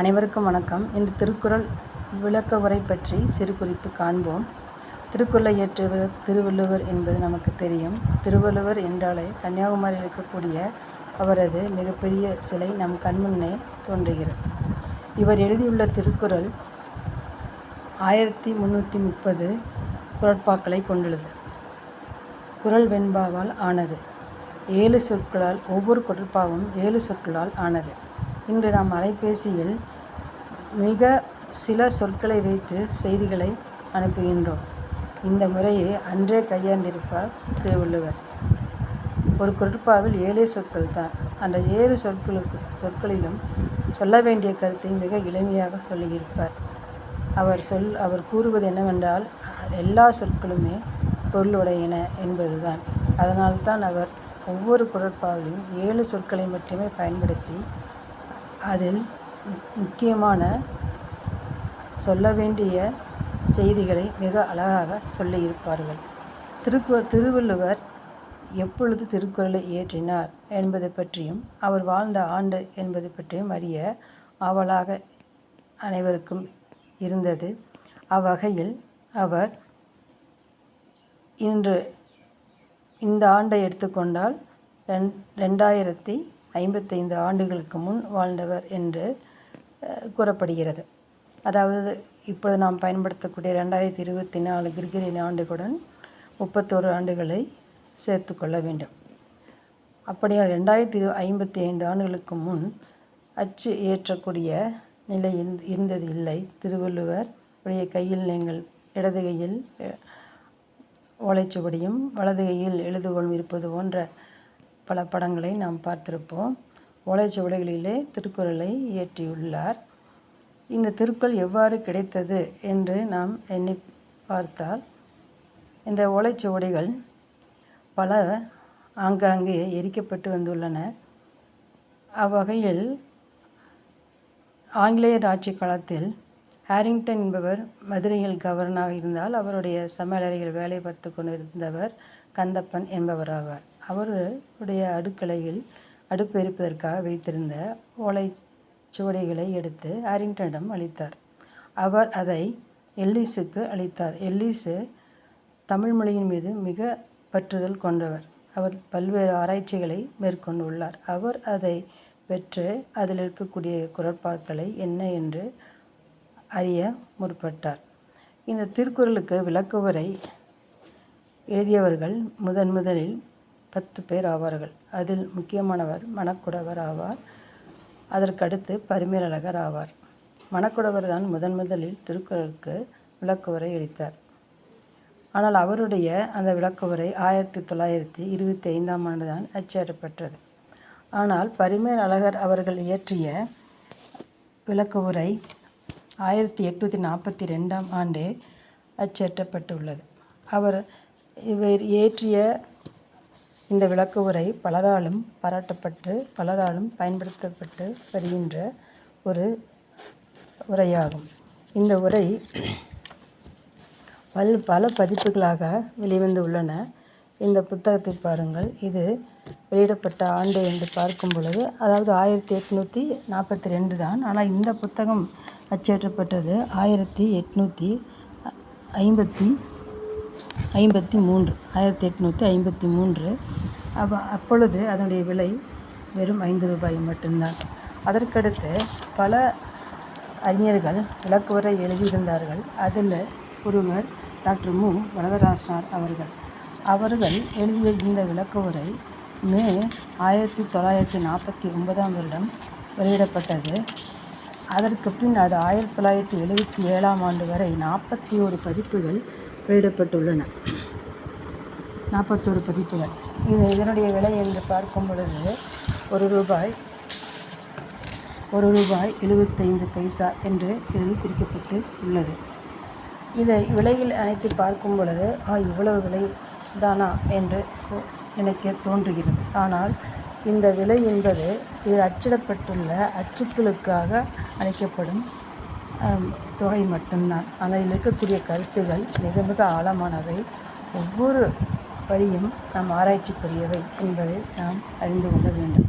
அனைவருக்கும் வணக்கம். இன்று திருக்குறள் விளக்க உரை பற்றி சிறு குறிப்பு காண்போம். திருக்குறளை இயற்றியவர் திருவள்ளுவர் என்பது நமக்கு தெரியும். திருவள்ளுவர் என்றாலே கன்னியாகுமரியில் இருக்கக்கூடிய அவரது மிகப்பெரிய சிலை நம் கண்முன்னே தோன்றுகிறது. இவர் எழுதியுள்ள திருக்குறள் ஆயிரத்தி முந்நூற்றி முப்பது குரட்பாக்களை கொண்டுள்ளது. குறள் வெண்பாவால் ஆனது. ஏழு சொற்களால் ஒவ்வொரு குரட்பாவும் ஏழு சொற்களால் ஆனது. இன்று நாம் அலைபேசியில் மிக சில சொற்களை வைத்து செய்திகளை அனுப்புகின்றோம். இந்த முறையை அன்றே கையாண்டிருப்பார் திருவள்ளுவர். ஒரு குரட்பாவில் ஏழே சொற்கள் தான். அந்த ஏழு சொற்களுக்கு சொற்களிலும் சொல்ல வேண்டிய கருத்தை மிக எளிமையாக சொல்லியிருப்பார். அவர் சொல் அவர் கூறுவது என்னவென்றால் எல்லா சொற்களுமே பொருளுடையன என்பதுதான். அதனால்தான் அவர் ஒவ்வொரு குறட்பாவிலும் ஏழு சொற்களை மட்டுமே பயன்படுத்தி அதில் முக்கியமான சொல்ல வேண்டிய செய்திகளை மிக அழகாக சொல்லியிருப்பார்கள். திருக்கு திருவள்ளுவர் எப்பொழுது திருக்குறளை இயற்றினார் என்பது பற்றியும் அவர் வாழ்ந்த ஆண்டு என்பது பற்றியும் அறிய ஆவலாக அனைவருக்கும் இருந்தது. அவ்வகையில் அவர் இன்று இந்த ஆண்டை எடுத்துக்கொண்டால் ரெண் ரெண்டாயிரத்தி ஐம்பத்தைந்து ஆண்டுகளுக்கு முன் வாழ்ந்தவர் என்று கூறப்படுகிறது. அதாவது இப்போது நாம் பயன்படுத்தக்கூடிய ரெண்டாயிரத்தி இருபத்தி நாலு கிரிகிரின் ஆண்டுகளுடன் முப்பத்தோரு ஆண்டுகளை சேர்த்து கொள்ள வேண்டும். அப்படியால் ரெண்டாயிரத்தி ஐம்பத்தி ஐந்து ஆண்டுகளுக்கு முன் அச்சு ஏற்றக்கூடிய நிலை இருந்தது இல்லை. திருவள்ளுவர் உடைய கையில் நீங்கள் இடது கையில் ஓலைச்சுவடியும் வலது கையில் எழுதுகோலும் இருப்பது போன்ற பல படங்களை நாம் பார்த்திருப்போம். ஓலைச்சுவடிகளிலே திருக்குறளை இயற்றியுள்ளார். இந்த திருக்குறள் எவ்வாறு கிடைத்தது என்று நாம் எண்ணி பார்த்தால் இந்த ஓலைச்சுவடிகள் பல ஆங்காங்கே எரிக்கப்பட்டு வந்துள்ளன. அவ்வகையில் ஆங்கிலேயர் ஆட்சி காலத்தில் ஹேரிங்டன் என்பவர் மதுரையில் கவர்னராக இருந்தால் அவருடைய சமையலறையில் வேலை பார்த்து கொண்டிருந்தவர் கந்தப்பன் என்பவராவார். அவருடைய அடுக்கலையில் அடுப்பு எரிப்பதற்காக வைத்திருந்த ஓலை சுவடிகளை எடுத்து ஹேரிங்டனிடம் அளித்தார். அவர் அதை எல்லிஸுக்கு அளித்தார். எல்லிஸு தமிழ் மொழியின் மீது மிக பற்றுதல் கொண்டவர். அவர் பல்வேறு ஆராய்ச்சிகளை மேற்கொண்டுள்ளார். அவர் அதை பெற்று அதில் இருக்கக்கூடிய குரட்பாக்களை என்ன என்று அறிய முற்பட்டார். இந்த திருக்குறளுக்கு விளக்குவரை எழுதியவர்கள் முதன் முதலில் பத்து பேர் ஆவார்கள். அதில் முக்கியமானவர் மணக்குடவர் ஆவார். அதற்கடுத்து பரிமேலழகர் ஆவார். மணக்குடவர் தான் முதன் முதலில் திருக்குறளுக்கு விளக்குவரை அளித்தார். ஆனால் அவருடைய அந்த விளக்குவரை ஆயிரத்தி தொள்ளாயிரத்தி இருபத்தி ஐந்தாம் ஆண்டு தான் அச்சேற்றப்பட்டது ஆனால் பரிமேல் அழகர் அவர்கள் இயற்றிய விளக்குவுரை ஆயிரத்தி எட்நூற்றி நாற்பத்தி ரெண்டாம் ஆண்டே அச்சேற்றப்பட்டுள்ளது அவர் இவர் இயற்றிய இந்த விளக்க உரை பலராலும் பாராட்டப்பட்டு பலராலும் பயன்படுத்தப்பட்டு வருகின்ற ஒரு உரையாகும். இந்த உரை பல் பல பதிப்புகளாக வெளிவந்து உள்ளன இந்த புத்தகத்தை பாருங்கள். இது வெளியிடப்பட்ட ஆண்டு என்று பார்க்கும் பொழுது அதாவது ஆயிரத்தி எட்நூற்றி நாற்பத்தி ரெண்டு தான். ஆனால் இந்த புத்தகம் அச்சேற்றப்பட்டது ஆயிரத்தி எட்நூற்றி ஐம்பத்தி ஐம்பத்தி மூன்று ஆயிரத்தி எட்நூற்றி ஐம்பத்தி மூன்று. அப்போ அப்பொழுது அதனுடைய விலை வெறும் ஐந்து ரூபாய் மட்டும்தான். அதற்கடுத்து பல அறிஞர்கள் விளக்குவரை எழுதியிருந்தார்கள். அதில் ஒருவர் டாக்டர் மு. வரதராசனார் அவர்கள். அவர்கள் எழுதிய இந்த விளக்குவரை மே ஆயிரத்தி தொள்ளாயிரத்தி நாற்பத்தி ஒன்பதாம் வருடம் வெளியிடப்பட்டது. அதற்கு பின் அது ஆயிரத்தி தொள்ளாயிரத்தி எழுபத்தி ஏழாம் ஆண்டு வரை நாற்பத்தி ஒரு பதிப்புகள் வெளியிடப்பட்டுள்ளன. நாற்பத்தோரு பதிப்புகள். இது இதனுடைய விலை என்று பார்க்கும் பொழுது ஒரு ரூபாய் ஒரு ரூபாய் எழுபத்தைந்து பைசா என்று இதில் குறிக்கப்பட்டு உள்ளது. இதை விலையில் அனைத்து பார்க்கும் பொழுது ஆ இவ்வளவு விலை தானா? என்று எனக்கு தோன்றுகிறது. ஆனால் இந்த விலை என்பது இது அச்சிடப்பட்டுள்ள அச்சுக்களுக்காக அளிக்கப்படும் தொகை மட்டும்தான். அதில் இருக்கக்கூடிய கருத்துகள் மிக மிக ஆழமானவை. ஒவ்வொரு வரியும் நாம் ஆராய்ச்சிக்குரியவை என்பதை நாம் அறிந்து கொள்ள வேண்டும்.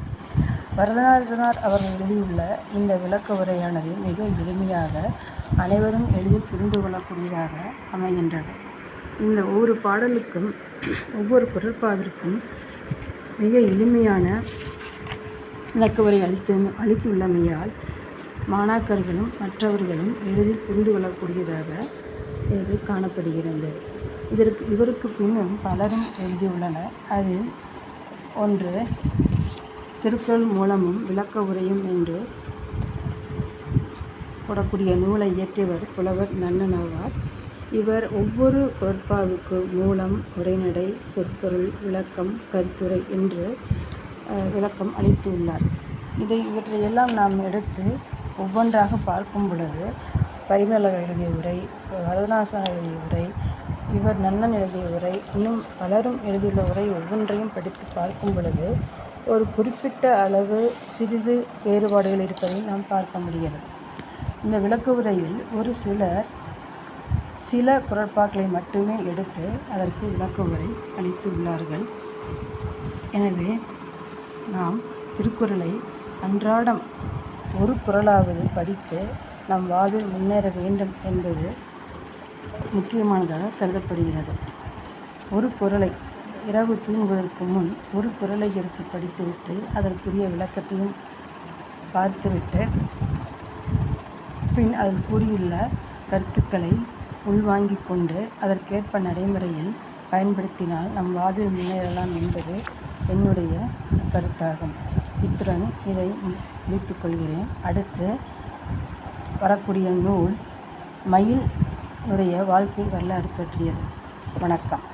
வரதராசனார் அவர்கள் எழுதியுள்ள இந்த விளக்க உரையானது மிக எளிமையாக அனைவரும் எளிதில் புரிந்து கொள்ளக்கூடியதாக அமைகின்றது. இந்த ஒவ்வொரு பாடலுக்கும் ஒவ்வொரு குரட்பாவிற்கும் மிக எளிமையான விளக்க உரை அளித்து அளித்துள்ளமையால் மாணாக்கர்களும் மற்றவர்களும் எளிதில் புரிந்து கொள்ளக்கூடியதாக இது காணப்படுகிறது. இதற்கு இவருக்கு பின்னும் பலரும் எழுதியுள்ளனர். அதில் ஒன்று திருக்குறள் மூலமும் விளக்க உரையும் என்று போடக்கூடிய நூலை இயற்றியவர் புலவர் நன்னன் ஆவார். இவர் ஒவ்வொரு குரட்பாவுக்கு மூலம் உரைநடை சொற்பொருள் விளக்கம் கருத்துரை என்று விளக்கம் அளித்துள்ளார். இதை இவற்றையெல்லாம் நாம் எடுத்து ஒவ்வொன்றாக பார்க்கும் பொழுது பரிமள எழுதிய உரை வரதநாசன் எழுதிய உரை இவர் நன்னன் எழுதிய உரை இன்னும் பலரும் எழுதியுள்ள உரை ஒவ்வொன்றையும் படித்து பார்க்கும் பொழுது ஒரு குறிப்பிட்ட அளவு சிறிது வேறுபாடுகள் இருப்பதை நாம் பார்க்க முடிகிறது. இந்த விளக்கு உரையில் ஒரு சிலர் சில குரட்பாக்களை மட்டுமே எடுத்து அதற்கு விளக்கு உரை அளித்துள்ளார்கள். எனவே நாம் திருக்குறளை அன்றாடம் ஒரு குறளாவது படித்து நம் வாழ்வில் முன்னேற வேண்டும் என்பது முக்கியமானதாக கருதப்படுகிறது. ஒரு குரலை இரவு தூங்குவதற்கு முன் ஒரு குறளை எடுத்து படித்துவிட்டு அதற்குரிய விளக்கத்தையும் பார்த்துவிட்டு பின் அதில் கூறியுள்ள கருத்துக்களை உள்வாங்கிக் கொண்டு அதற்கேற்ப நடைமுறையில் பயன்படுத்தினால் நம் வாழ்வில் முன்னேறலாம் என்பது என்னுடைய கருத்தாகும். இத்துடன் இதை முடித்துக்கொள்கிறேன். அடுத்து வரக்கூடிய நூல் மயிலுடைய வாழ்க்கை வரலாறு பற்றியது. வணக்கம்.